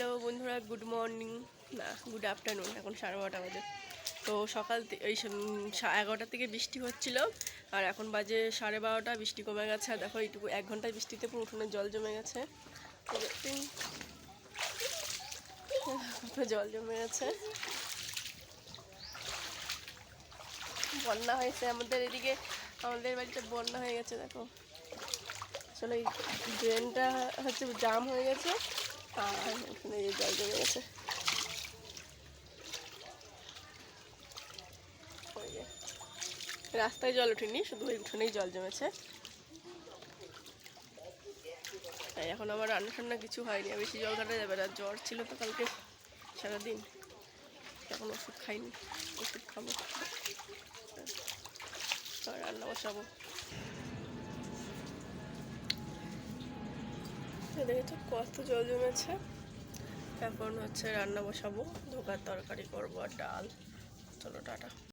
Hello বন্ধুরা, good morning. না, good afternoon, এখন সাড়ে বারোটা বাজে। তো সকাল এই এগারোটা থেকে বৃষ্টি হচ্ছিল, আর এখন বাজে সাড়ে বারোটা, বৃষ্টি কমে গেছে। আর দেখো, এইটুকু এক ঘন্টায় বৃষ্টিতে পুরো উঠোনে জল জমে গেছে। জল জমে গেছে। বন্যা হয়েছে আমাদের এদিকে। আমাদের বাড়িতে বন্যা হয়ে গেছে, দেখো। আসলে এই ড্রেনটা হচ্ছে জাম হয়ে গেছে। আর এখানে এই জল জমে গেছে ওই যে। রাস্তায় জল ওঠেনি, শুধু উঠোনেই জল জমেছে। তাই এখন আমার রান্না টান্না কিছু হয়নি বেশি জল কাটা যাবে না জ্বর ছিল তো কালকে সারাদিন। এখন ওষুধ খাইনি, ওষুধ খাব। আর রান্না বসাবো। দেখেছ কত জল জমেছে। এখন হচ্ছে রান্না বসাবো, ধোকার তরকারি করব আর ডাল। চলো, টাটা।